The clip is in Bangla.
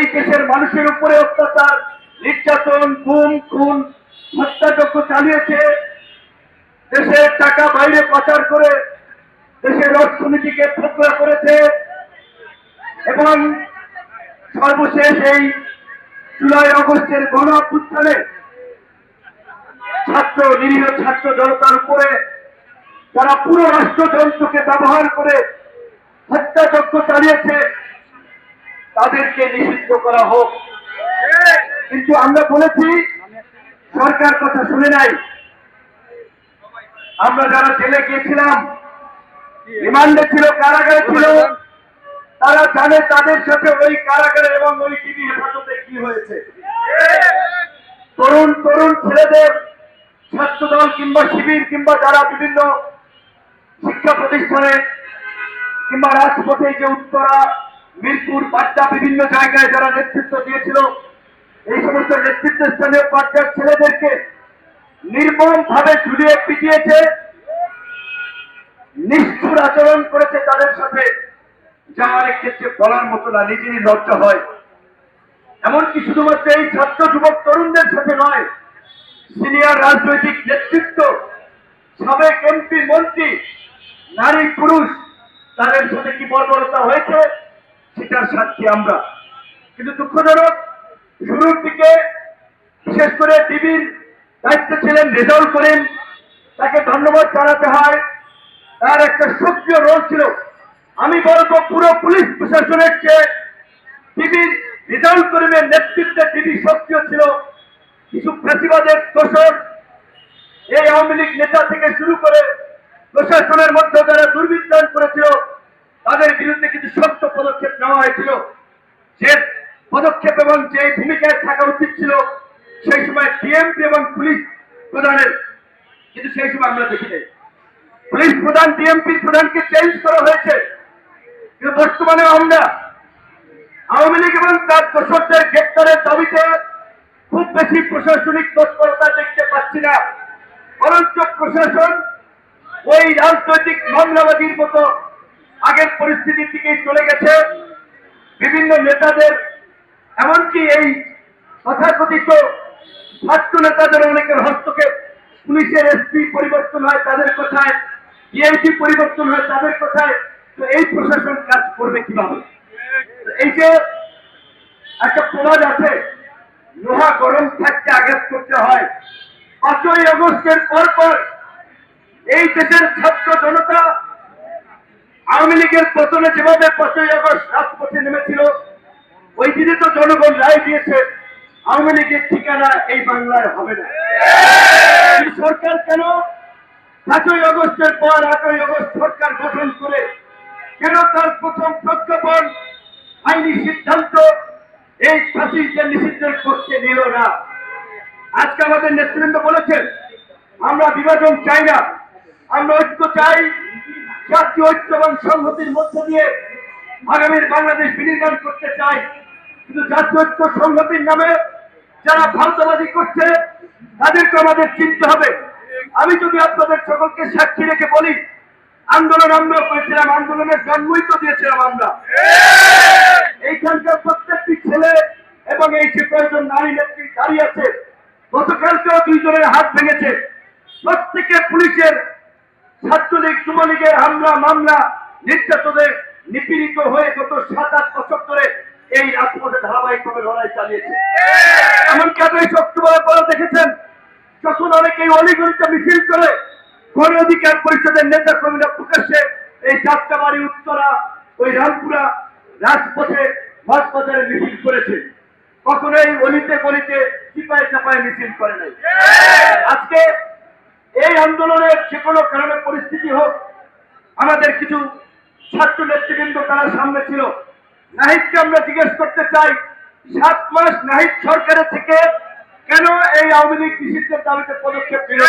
এই দেশের মানুষের উপরে অত্যাচার, নির্যাতন গুম খুন, হত্যাযজ্ঞ চালিয়েছে। দেশের টাকা বাইরে পাচার করে দেশের অর্থনীতিকে ফোকলা করেছে। এবং সর্বশেষ এই জুলাই অগস্টের গণ অভ্যুত্থানে ছাত্র, নিরীহ ছাত্র জনতার উপরে যারা পুরো রাষ্ট্রযন্ত্রকে ব্যবহার করে হত্যাযজ্ঞ চালিয়েছে তাদেরকে নিষিদ্ধ করা হোক। কিন্তু আমরা বলেছি, সরকার কথা শুনে নাই। আমরা যারা জেলে গিয়েছিলাম, রিমান্ডে ছিল, কারাগারে ছিল, তারা জানে তাদের সাথে ওই কারাগারে এবং ওই টিভি হেফাজতে কি হয়েছে। তরুণ তরুণ ছেলেদের ছাত্রদল কিংবা শিবির কিংবা যারা বিভিন্ন শিক্ষা প্রতিষ্ঠানে কিংবা রাজপথে যে উত্তরা মিরপুর বাড্ডা বিভিন্ন জায়গায় যারা নেতৃত্ব দিয়েছিল, এই সমস্ত নেতৃত্ব স্থানীয় পর্যায়ের ছেলেদেরকে নির্মম ভাবে ঝুলিয়ে পিটিয়েছে, নিষ্ঠুর আচরণ করেছে তাদের সাথে, যা অনেক ক্ষেত্রে বলার মতো না, নিজেরই লজ্জা হয়। এমনকি শুধুমাত্র এই ছাত্র যুবক তরুণদের সাথে নয়, সিনিয়র রাজনৈতিক নেতৃত্ব, সাবেক এমপি, মন্ত্রী, নারী, পুরুষ, তাদের সাথে কি বর্বরতা হয়েছে? সেটার সাক্ষী আমরা। কিন্তু দুঃখজনক, শুরুর দিকে, বিশেষ করে টিভির দায়িত্ব ছিলেন রেজাউল করিম, তাকে ধন্যবাদ জানাতে হয়। তার একটা সক্রিয় রোল ছিল। আমি বলব, পুরো পুলিশ প্রশাসনের চেয়ে টিভির রেজাউল করিমের নেতৃত্বে টিভি সক্রিয় ছিল। কিছু ফ্যাসিবাদের দোষর এই আওয়ামী লীগ নেতা থেকে শুরু করে প্রশাসনের মধ্যে যারা দুর্বৃত্তায়ন করেছিল তাদের বিরুদ্ধে কিছু শক্ত পদক্ষেপ নেওয়া হয়েছিল। যে পদক্ষেপ এবং যে ভূমিকায় থাকা উচিত ছিল, সেই সময় ডিএমপি এবং পুলিশ প্রধানের, কিন্তু সেই সময় আমরা দেখি নাই পুলিশ প্রধান ডিএমপি প্রধানকে চেঞ্জ করা হয়েছে। কিন্তু বর্তমানে আমরা আওয়ামী লীগ এবং তার দোষকদের গ্রেপ্তারের দাবিতে খুব বেশি প্রশাসনিক তৎপরতা দেখতে পাচ্ছি না। বরঞ্চ প্রশাসন ওই রাজনৈতিক মামলাবাদীর মতো আগের পরিস্থিতির দিকেই চলে গেছে। বিভিন্ন নেতাদের, এমনকি এই তথাকথিত ছাত্র নেতাদের অনেকের হস্তক্ষেপ। পুলিশের এসপি পরিবর্তন হয় তাদের কথায় ডিএমপি পরিবর্তন হয় তাদের কথায়। তো এই প্রশাসন কাজ করবে কীভাবে? এই যে একটা প্রবাদ আছে, লোহা গরম থাকতে আঘাত করতে হয়। পাঁচই আগস্টের পর পর এই দেশের ছাত্র জনতা আওয়ামী লীগের পতনে যেভাবে পাঁচই আগস্ট রাজপথে নেমেছিল, ওই দিনে তো জনগণ রায় দিয়েছে, আওয়ামী লীগের ঠিকানা এই বাংলায় হবে না। সরকার কেন পাঁচই অগস্টের পর আটই অগস্ট সরকার গঠন করে, কেন তার প্রথম প্রজ্ঞাপন আইনি সিদ্ধান্ত এই ফাঁসিকে নিষিদ্ধের পক্ষে নিল না? আজকে আমাদের নেতৃবৃন্দ বলেছেন, আমরা বিভাজন চাই না, আমরা ঐক্য চাই জাতীয় ঐক্য এবং সংহতির মধ্য দিয়ে আগামীর বাংলাদেশ বিনির্মাণ করতে চাই। কিন্তু জাতীয় ঐক্য সংহতির নামে যারা ভারতবাদী করছে, তাদেরকে আমাদের চিনতে হবে। আমি যদি আপনাদের সকলকে সাক্ষী রেখে বলি, আন্দোলন আমরা করেছিলাম, আন্দোলনের জন্মই তো দিয়েছিলাম আমরা। এইখানকার প্রত্যেকটি ছেলে এবং এই যে কয়েকজন নারী নেত্রী দাঁড়িয়ে আছে। গতকালকেও দুইজনের হাত ভেঙেছে। প্রত্যেকে পুলিশের ছাত্রলীগ যুবলীগের হামলা, মামলা নির্যাতনে নিপীড়িত হয়ে গত সাত আট বছর ধরে এই রাজপথে ধারাবাহিকভাবে লড়াই চালিয়েছে। এমনকি আপনি অক্টোবরের পরে দেখেছেন, যখন অনেকে এই অলিগলিতে মিছিল করে গণ অধিকার পরিষদের নেতা কর্মীরা প্রকাশ্যে এই যাত্রাবাড়ি উত্তরা, ওই রামপুরা রাজপথে মাঠ বাজারে মিছিল করেছে। কখনোই অলিতে গলিতে চিপায় চাপায় মিছিল করে নাই। আজকে এই যে কোনো কারণে পরিস্থিতি হোক, আমাদের কিছু ছাত্র নেতৃবৃন্দ তারা সামনে ছিল নাহিদকে আমরা জিজ্ঞেস করতে চাই, সাত মাস নাহিদ সরকারের থেকে কেন এই আওয়ামী লীগ নিষিদ্ধের দাবিতে পদক্ষেপ নিল?